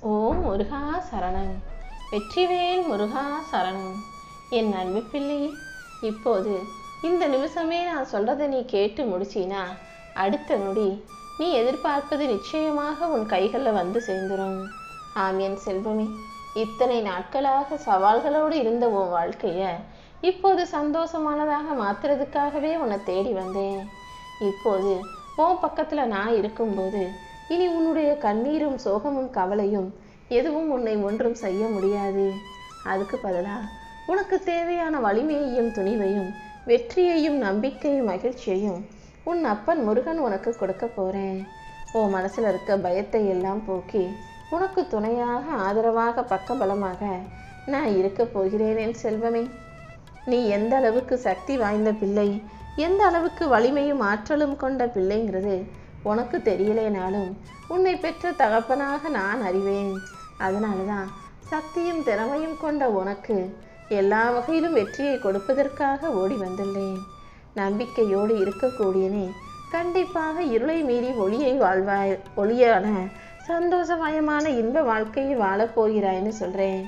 ஓம் முருகா சரணம். வெற்றிவேல் முருகா சரணம். என் அன்பு பிள்ளை இப்போது இந்த நிமிஷமே நான் சொல்றதை நீ கேட்டு முடிச்சினா அடுத்த நொடி நீ எதிர்பார்ப்பது நிச்சயமாக உன் கைகளில் வந்து சேர்ந்துரும். ஆம் என் செல்வமே இத்தனை நாட்களாக சவால்களோடு இருந்த உன் வாழ்க்கையை இப்போது சந்தோஷமானதாக மாத்துறதுக்காகவே உன்னை தேடி வந்தேன். இப்போது உன் பக்கத்தில் நான் இருக்கும்போது இனி உன்னுடைய கண்ணீரும் சோகமும் கவலையும் எதுவும் உன்னை ஒன்றும் செய்ய முடியாது. அதுக்கு பதிலா உனக்கு தேவையான வலிமையையும் துணிவையும் வெற்றியையும் நம்பிக்கையும் மகிழ்ச்சியையும் உன் அப்பன் முருகன் உனக்கு கொடுக்க போறேன். உன் மனசில் இருக்க பயத்தை எல்லாம் போக்கி உனக்கு துணையாக ஆதரவாக பக்கபலமாக நான் இருக்க போகிறேனேன் செல்வமே. நீ எந்த அளவுக்கு சக்தி வாய்ந்த பிள்ளை எந்த அளவுக்கு வலிமையும் ஆற்றலும் கொண்ட பிள்ளைங்கிறது உனக்கு தெரியலேனாலும் உன்னை பெற்ற தகப்பனாக நான் அறிவேன். அதனால தான் சக்தியும் திறமையும் கொண்ட உனக்கு எல்லா வகையிலும் வெற்றியை கொடுப்பதற்காக ஓடி வந்துள்ளேன். நம்பிக்கையோடு இருக்கக்கூடிய நீ கண்டிப்பாக இருளை மீறி ஒளியை வாழ்வாய் ஒளியான சந்தோஷமயமான இன்ப வாழ்க்கையை வாழப் சொல்கிறேன்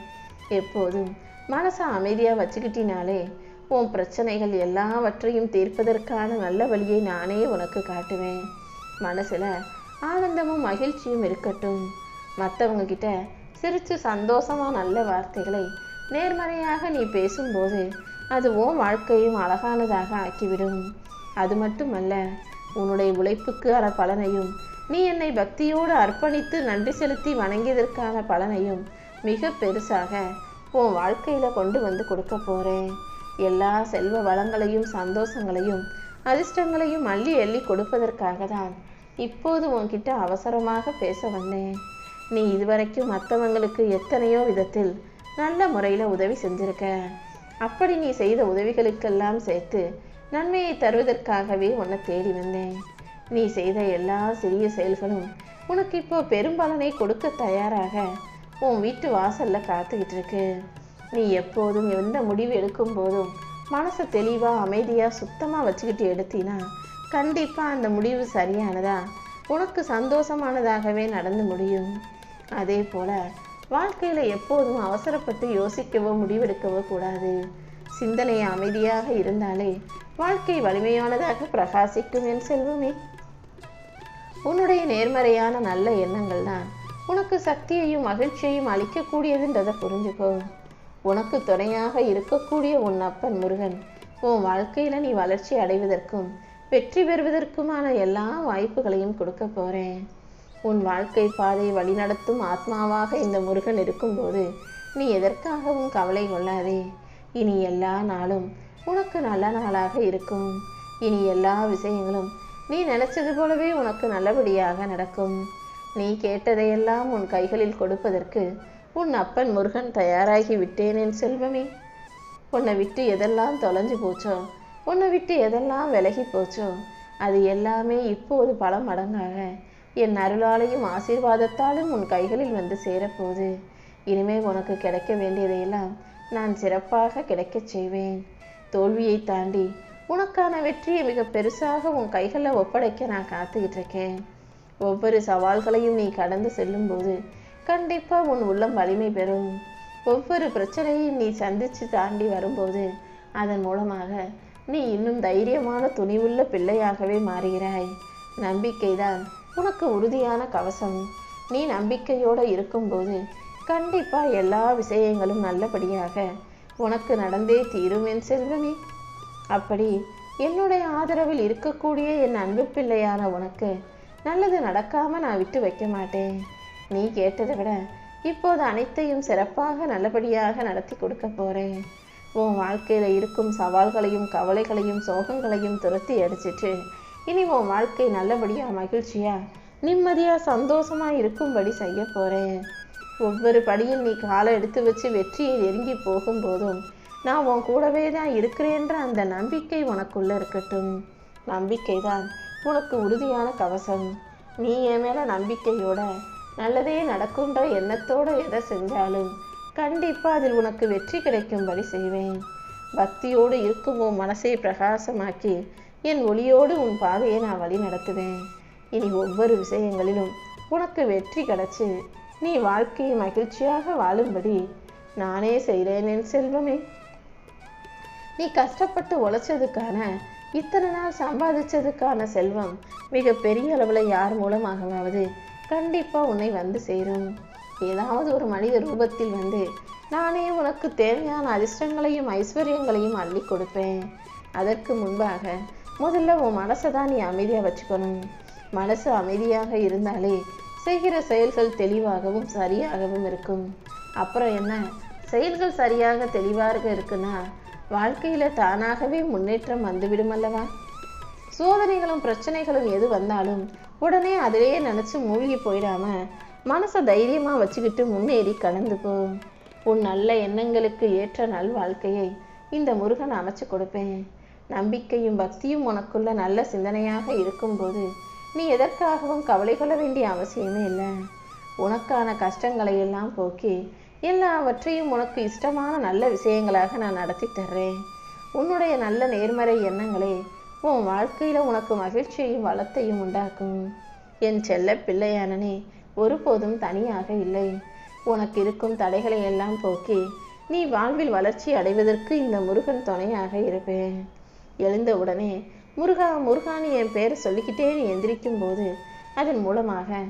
எப்போதும் மனசை அமைதியாக வச்சுக்கிட்டினாலே உன் பிரச்சனைகள் எல்லாவற்றையும் தீர்ப்பதற்கான நல்ல வழியை நானே உனக்கு காட்டுவேன். மனசில் ஆனந்தமும் மகிழ்ச்சியும் இருக்கட்டும். மற்றவங்க கிட்ட சிரிச்சு சந்தோஷமா நல்ல வார்த்தைகளை நேர்மறையாக நீ பேசும்போது அது உன் வாழ்க்கையும் அழகானதாக ஆக்கிவிடும். அது மட்டுமல்ல உன்னுடைய உழைப்புக்கான பலனையும் நீ என்னை பக்தியோடு அர்ப்பணித்து நன்றி செலுத்தி வணங்கியதற்கான பலனையும் மிக பெருசாக உன் வாழ்க்கையில் கொண்டு வந்து கொடுக்க போறேன். எல்லா செல்வ வளங்களையும் சந்தோஷங்களையும் அதிர்ஷ்டங்களையும் அள்ளி அள்ளி கொடுப்பதற்காக தான் இப்போது உன்கிட்ட அவசரமாக பேச வந்தேன். நீ இதுவரைக்கும் மற்றவங்களுக்கு எத்தனையோ விதத்தில் நல்ல முறையில் உதவி செஞ்சிருக்க. அப்படி நீ செய்த உதவிகளுக்கெல்லாம் சேர்த்து நன்மையை தருவதற்காகவே உன்னை தேடி வந்தேன். நீ செய்த எல்லா சிறிய செயல்களும் உனக்கு இப்போ பெரும்பலனை கொடுக்க தயாராக உன் வீட்டு வாசல்ல காத்துக்கிட்டு இருக்கு நீ எப்போதும் எந்த முடிவு எடுக்கும் போதும் மனசை தெளிவாக அமைதியாக சுத்தமாக வச்சுக்கிட்டு எடுத்தினா கண்டிப்பா அந்த முடிவு சரியானதா? உனக்கு சந்தோஷமானதாகவே நடந்து முடியும். அதே போல வாழ்க்கையில எப்போதும் அவசரப்பட்டு யோசிக்கவோ முடிவெடுக்கவோ கூடாது. சிந்தனை அமைதியாக இருந்தாலே வாழ்க்கை வலிமையானதாக பிரகாசிக்கும் என் செல்வமே. உன்னுடைய நேர்மறையான நல்ல எண்ணங்கள் தான் உனக்கு சக்தியையும் மகிழ்ச்சியையும் அளிக்கக்கூடியதுன்றதை புரிஞ்சுக்கோ. உனக்கு துணையாக இருக்கக்கூடிய உன் அப்பன் முருகன் உன் வாழ்க்கையில நீ வளர்ச்சி அடைவதற்கும் வெற்றி பெறுவதற்குமான எல்லா வாய்ப்புகளையும் கொடுக்க போறேன். உன் வாழ்க்கை பாதையை வழிநடத்தும் ஆத்மாவாக இந்த முருகன் இருக்கும்போது நீ எதற்காகவும் கவலை கொள்ளாதே. இனி எல்லா நாளும் உனக்கு நல்ல நாளாக இருக்கும். இனி எல்லா விஷயங்களும் நீ நினைச்சது போலவே உனக்கு நல்லபடியாக நடக்கும். நீ கேட்டதையெல்லாம் உன் கைகளில் கொடுப்பதற்கு உன் அப்பன் முருகன் தயாராகி விட்டேனேன் செல்வமே. உன்னை விட்டு எதெல்லாம் தொலைஞ்சு போச்சோ உன்னை விட்டு எதெல்லாம் விலகி போச்சோ அது எல்லாமே இப்போது பல மடங்காக என் அருளாலையும் ஆசீர்வாதத்தாலும் உன் கைகளில் வந்து சேரப்போது இனிமே உனக்கு கிடைக்க வேண்டியதையெல்லாம் நான் சிறப்பாக கிடைக்கச் செய்வேன். தோல்வியை தாண்டி உனக்கான வெற்றியை மிக பெருசாக உன் கைகளில் ஒப்படைக்க நான் காத்துக்கிட்டு இருக்கேன் ஒவ்வொரு சவால்களையும் நீ கடந்து செல்லும்போது கண்டிப்பாக உன் உள்ளம் வலிமை பெறும். ஒவ்வொரு பிரச்சனையும் நீ சந்தித்து தாண்டி வரும்போது அதன் மூலமாக நீ இன்னும் தைரியமான துணிவுள்ள பிள்ளையாகவே மாறுகிறாய். நம்பிக்கைதான் உனக்கு உறுதியான கவசம். நீ நம்பிக்கையோடு இருக்கும்போது கண்டிப்பா எல்லா விஷயங்களும் நல்லபடியாக உனக்கு நடந்தே தீரும் என் செல்வமே. அப்படி என்னுடைய ஆதரவில் இருக்கக்கூடிய என் அன்பு பிள்ளையான உனக்கு நல்லது நடக்காம நான் விட்டு வைக்க மாட்டேன். நீ கேட்டதை விட இப்போது அனைத்தையும் சிறப்பாக நல்லபடியாக நடத்தி கொடுக்க போறேன். உன் வாழ்க்கையில் இருக்கும் சவால்களையும் கவலைகளையும் சோகங்களையும் துரத்தி அடிச்சிட்டு இனி உன் வாழ்க்கை நல்லபடியாக மகிழ்ச்சியா நிம்மதியாக சந்தோஷமாக இருக்கும்படி செய்ய போறேன். ஒவ்வொரு படியும் நீ காலை எடுத்து வச்சு வெற்றியை நெருங்கி போகும்போதும் நான் உன் கூடவே தான் இருக்கிறேன்ற அந்த நம்பிக்கை உனக்குள்ளே இருக்கட்டும். நம்பிக்கை தான் உனக்கு உறுதியான கவசம். நீ என் மேலே நம்பிக்கையோட நல்லதே நடக்குன்ற எண்ணத்தோடு எதை செஞ்சாலும் கண்டிப்பா அதில் உனக்கு வெற்றி கிடைக்கும்படி செய்வேன். பக்தியோடு இருக்கும் உன் மனசை பிரகாசமாக்கி என் ஒளியோடு உன் பாதையை நான் வழி நடத்துவேன். இனி ஒவ்வொரு விஷயங்களிலும் உனக்கு வெற்றி கிடைச்சி நீ வாழ்க்கையை மகிழ்ச்சியாக வாழும்படி நானே செய்கிறேன் என் செல்வமே. நீ கஷ்டப்பட்டு உழைச்சதுக்கான இத்தனை நாள் சம்பாதிச்சதுக்கான செல்வம் மிக பெரிய அளவில் யார் மூலமாகவாவது கண்டிப்பாக உன்னை வந்து சேரும். ஏதாவது ஒரு மனித ரூபத்தில் வந்து நானே உனக்கு தேவையான அதிர்ஷ்டங்களையும் ஐஸ்வர்யங்களையும் அள்ளி கொடுப்பேன். அதற்கு முன்பாக முதல்ல உன் மனசை தான் நீ அமைதியாக வச்சுக்கணும். மனசு அமைதியாக இருந்தாலே செய்கிற செயல்கள் தெளிவாகவும் சரியாகவும் இருக்கும். அப்புறம் என்ன? செயல்கள் சரியாக தெளிவாக இருக்குன்னா வாழ்க்கையில் தானாகவே முன்னேற்றம் வந்துவிடும் அல்லவா? சோதனைகளும் பிரச்சனைகளும் எது வந்தாலும் உடனே அதிலேயே நினச்சி மூழ்கி போயிடாம மனசை தைரியமா வச்சுக்கிட்டு முன்னேறி கடந்து உன் நல்ல எண்ணங்களுக்கு ஏற்ற நல் வாழ்க்கையை இந்த முருகன் அமைச்சு கொடுப்பேன். நம்பிக்கையும் பக்தியும் உனக்குள்ள நல்ல சிந்தனையாக இருக்கும்போது நீ எதற்காகவும் கவலை கொள்ள வேண்டிய அவசியமே இல்லை. உனக்கான கஷ்டங்களை எல்லாம் போக்கி எல்லாவற்றையும் உனக்கு இஷ்டமான நல்ல விஷயங்களாக நான் நடத்தி தர்றேன். உன்னுடைய நல்ல நேர்மறை எண்ணங்களே உன் வாழ்க்கையில உனக்கு மகிழ்ச்சியையும் வளத்தையும் உண்டாக்கும். என் செல்ல பிள்ளையானனே ஒருபோதும் தனியாக இல்லை. உனக்கு இருக்கும் தடைகளை எல்லாம் போக்கி நீ வாழ்வில் வளர்ச்சி அடைவதற்கு இந்த முருகன் துணையாக இருப்பேன். எழுந்தவுடனே முருகா முருகான்னு என் பேரை சொல்லிக்கிட்டே நீ எந்திரிக்கும் போது அதன் மூலமாக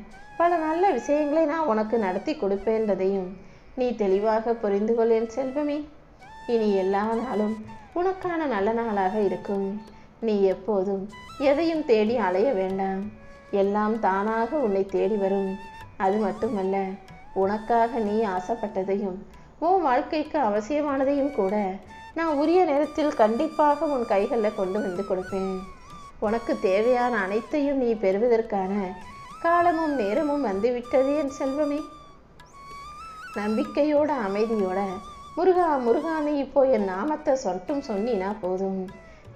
பல நல்ல விஷயங்களை நான் உனக்கு நடத்தி கொடுப்பேன்றதையும் நீ தெளிவாக புரிந்து கொள் என் செல்வமே. இனி எல்லா நாளும் உனக்கான நல்ல நாளாக இருக்கும். நீ எப்போதும் எதையும் தேடி அலைய வேண்டாம். எல்லாம் தானாக உன்னை தேடி வரும். அது மட்டுமல்ல உனக்காக நீ ஆசைப்பட்டதையும் உன் வாழ்க்கைக்கு அவசியமானதையும் கூட நான் உரிய நேரத்தில் கண்டிப்பாக உன் கைகளில் கொண்டு வந்து கொடுப்பேன். உனக்கு தேவையான அனைத்தையும் நீ பெறுவதற்கான காலமும் நேரமும் வந்துவிட்டது என் செல்வமே. நம்பிக்கையோட அமைதியோட முருகா முருகானே இப்போ என் நாமத்தை சொட்டும் சொன்னினா போதும்.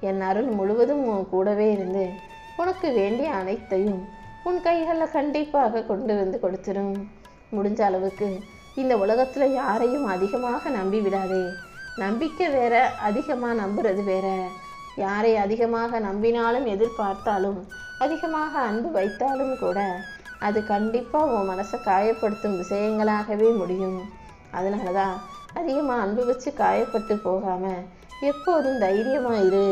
என் அருள் முழுவதும் உன் கூடவே இருந்து உனக்கு வேண்டிய அனைத்தையும் உன் கைகளில் கண்டிப்பாக கொண்டு வந்து கொடுத்துரும். முடிஞ்ச அளவுக்கு இந்த உலகத்தில் யாரையும் அதிகமாக நம்பி விடாதே. நம்பிக்கை வேற அதிகமாக நம்புறது வேற. யாரை அதிகமாக நம்பினாலும் எதிர்பார்த்தாலும் அதிகமாக அன்பு வைத்தாலும் கூட அது கண்டிப்பாக உன் மனசை காயப்படுத்தும் விஷயங்களாகவே முடியும். அதனால தான் அதிகமாக அன்பு வச்சு காயப்பட்டு போகாமல் எப்போதும் தைரியமாக இரு.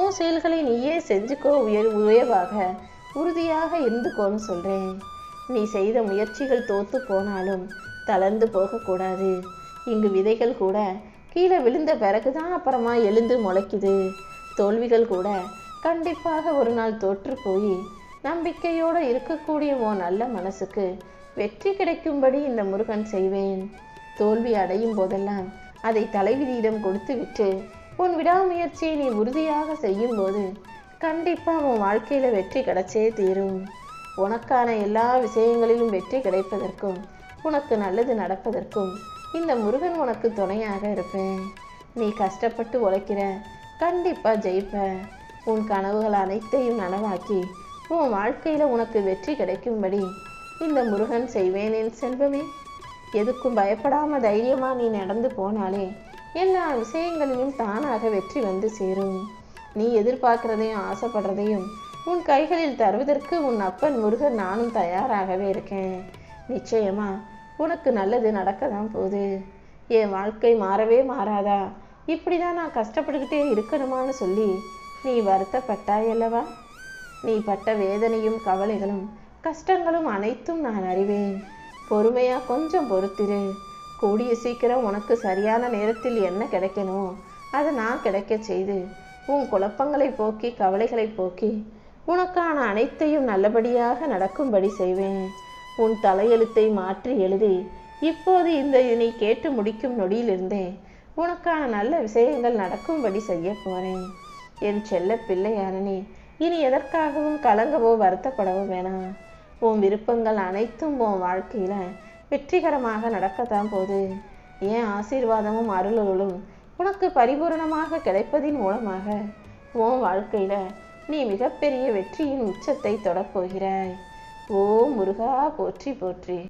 உன் செயல்களை நீயே செஞ்சுக்கோ உயர் உயர்வாக. உறுதியாக இருந்துக்கோன்னு சொல்கிறேன் நீ செய்த முயற்சிகள் தோத்து போனாலும் தளர்ந்து போகக்கூடாது. இங்கு விதைகள் கூட கீழே விழுந்த பிறகு தான் அப்புறமா எழுந்து முளைக்குது. தோல்விகள் கூட கண்டிப்பாக ஒரு நாள் தோற்று போய் நம்பிக்கையோடு இருக்கக்கூடிய ஓ நல்ல மனசுக்கு வெற்றி கிடைக்கும்படி இந்த முருகன் செய்வேன். தோல்வி அடையும் போதெல்லாம் அதை தலைவிதியிடம் கொடுத்து விட்டு உன் விடாமுயற்சியை நீ உறுதியாக செய்யும்போது கண்டிப்பாக உன் வாழ்க்கையில் வெற்றி கிடைச்சே தீரும். உனக்கான எல்லா விஷயங்களிலும் வெற்றி கிடைப்பதற்கும் உனக்கு நல்லது நடப்பதற்கும் இந்த முருகன் உனக்கு துணையாக இருப்பேன். நீ கஷ்டப்பட்டு உழைக்கிற கண்டிப்பாக ஜெயிப்ப. உன் கனவுகள் அனைத்தையும் நனவாக்கி உன் வாழ்க்கையில் உனக்கு வெற்றி கிடைக்கும்படி இந்த முருகன் செய்வேன் செல்வமே. எதுக்கும் பயப்படாமல் தைரியமாக நீ நடந்து போனாலே எல்லா விஷயங்களிலும் தானாக வெற்றி வந்து சேரும். நீ எதிர்பார்க்கிறதையும் ஆசைப்படுறதையும் உன் கைகளில் தருவதற்கு உன் அப்பன் முருகன் நானும் தயாராகவே இருக்கேன். நிச்சயமா உனக்கு நல்லது நடக்க தான் போகுது. என் வாழ்க்கை மாறவே மாறாதா? இப்படிதான் நான் கஷ்டப்பட்டுக்கிட்டே இருக்கணுமான்னு சொல்லி நீ வருத்தப்பட்டாயல்லவா நீ பட்ட வேதனையும் கவலைகளும் கஷ்டங்களும் அனைத்தும் நான் அறிவேன். பொறுமையாக கொஞ்சம் பொறுத்திரு. கூடிய சீக்கிரம் உனக்கு சரியான நேரத்தில் என்ன கிடைக்கணும் அதை நான் கிடைக்க செய்து உன் குழப்பங்களை போக்கி கவலைகளை போக்கி உனக்கான அனைத்தையும் நல்லபடியாக நடக்கும்படி செய்வேன். உன் தலையெழுத்தை மாற்றி எழுதி இப்போது இந்த நீ கேட்டு முடிக்கும் நொடியிலிருந்தே உனக்கான நல்ல விஷயங்கள் நடக்கும்படி செய்ய போறேன். என் செல்ல பிள்ளையானனே இனி எதற்காகவும் கலங்கவோ வருத்தப்படவோ வேணாம். உன் விருப்பங்கள் அனைத்தும் உன் வாழ்க்கையில வெற்றிகரமாக நடக்கத்தான் போது ஏன் ஆசீர்வாதமும் அருளருளும் உனக்கு பரிபூரணமாக கிடைப்பதின் மூலமாக உன் வாழ்க்கையில் நீ மிகப்பெரிய வெற்றியின் உச்சத்தை தொடப்போகிறாய். ஓ முருகா போற்றி போற்றி.